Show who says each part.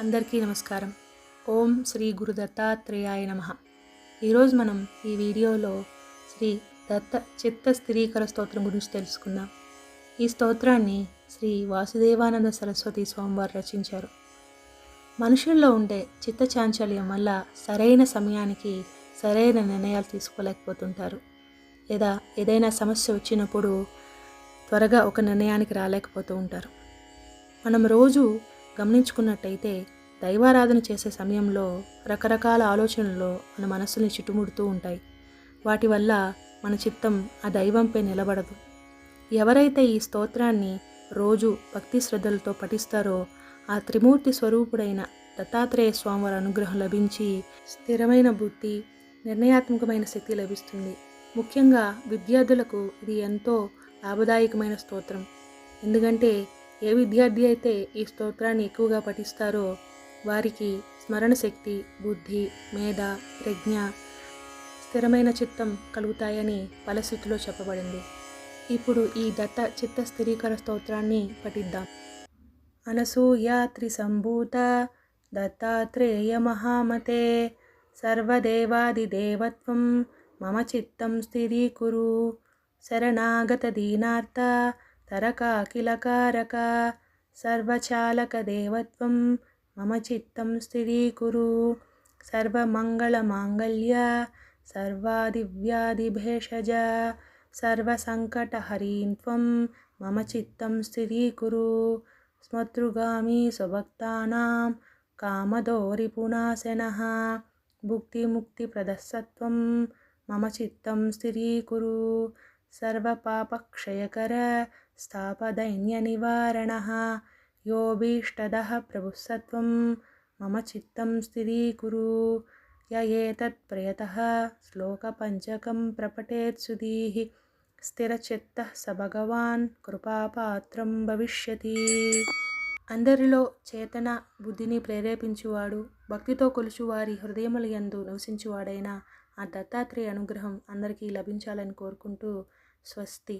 Speaker 1: అందరికీ నమస్కారం. ఓం శ్రీ గురు దత్తాత్రేయాయ నమ. ఈరోజు మనం ఈ వీడియోలో శ్రీ దత్త చిత్త స్థిరీకర స్తోత్రం గురించి తెలుసుకుందాం. ఈ స్తోత్రాన్ని శ్రీ వాసుదేవానంద సరస్వతి స్వామివారు రచించారు. మనుషుల్లో ఉండే చిత్త చాంచల్యం వల్ల సరైన సమయానికి సరైన నిర్ణయాలు తీసుకోలేకపోతుంటారు. లేదా ఏదైనా సమస్య వచ్చినప్పుడు త్వరగా ఒక నిర్ణయానికి రాలేకపోతూ ఉంటారు. మనం రోజు గమనించుకున్నట్టయితే దైవారాధన చేసే సమయంలో రకరకాల ఆలోచనలు మన మనస్సుని చుట్టుముడుతూ ఉంటాయి. వాటి వల్ల మన చిత్తం ఆ దైవంపై నిలబడదు. ఎవరైతే ఈ స్తోత్రాన్ని రోజు భక్తి శ్రద్ధలతో పఠిస్తారో ఆ త్రిమూర్తి స్వరూపుడైన దత్తాత్రేయ స్వామివారి అనుగ్రహం లభించి స్థిరమైన బుద్ధి నిర్ణయాత్మకమైన శక్తి లభిస్తుంది. ముఖ్యంగా విద్యార్థులకు ఇది ఎంతో లాభదాయకమైన స్తోత్రం. ఎందుకంటే ఏ విద్యార్థి అయితే ఈ స్తోత్రాన్ని ఎక్కువగా పఠిస్తారో వారికి స్మరణ శక్తి బుద్ధి మేధ ప్రజ్ఞ స్థిరమైన చిత్తం కలుగుతాయని ఫలస్థితిలో చెప్పబడింది. ఇప్పుడు ఈ దత్త చిత్త స్థిరీకర స్తోత్రాన్ని పఠిద్దాం. అనసూయాత్రి సంభూత దత్తాత్రేయ మహామతే సర్వదేవాదిదేవత్వం మమ చిత్తం స్థిరీకురు శరణాగత దీనార్థ तरकाकिलकारक सर्वचालकदेवत्वं मम चित्तं स्थिरीकुरु सर्वमङ्गलमाङ्गल्य सर्वादिव्यादिभेषज सर्वसङ्कटहरीं त्वं मम चित्तं स्थिरीकुरु स्मतृगामी स्वभक्तानां कामधोरिपुनाशनः भुक्तिमुक्तिप्रदस्सत्वं मम चित्तं स्थिरीकुरु सर्वपापक्षयकर స్థాపదైన్యనివారణः योऽभीष्टदः प्रभुस्सत्वं मम चित्तं स्थिरीकुरु य एतत्प्रयतः श्लोकपञ्चकं प्रपठेत् सुधीः స్థిరచిత్తः స భగవాన్ కృపాపాత్రం భవిష్యతి అందరిలో చేతన బుద్ధిని ప్రేరేపించువాడు భక్తితో కొలుచువారి హృదయముల యందు నివసించువాడైన ఆ దత్తాత్రేయ అనుగ్రహం అందరికీ లభించాలని కోరుకుంటూ స్వస్తి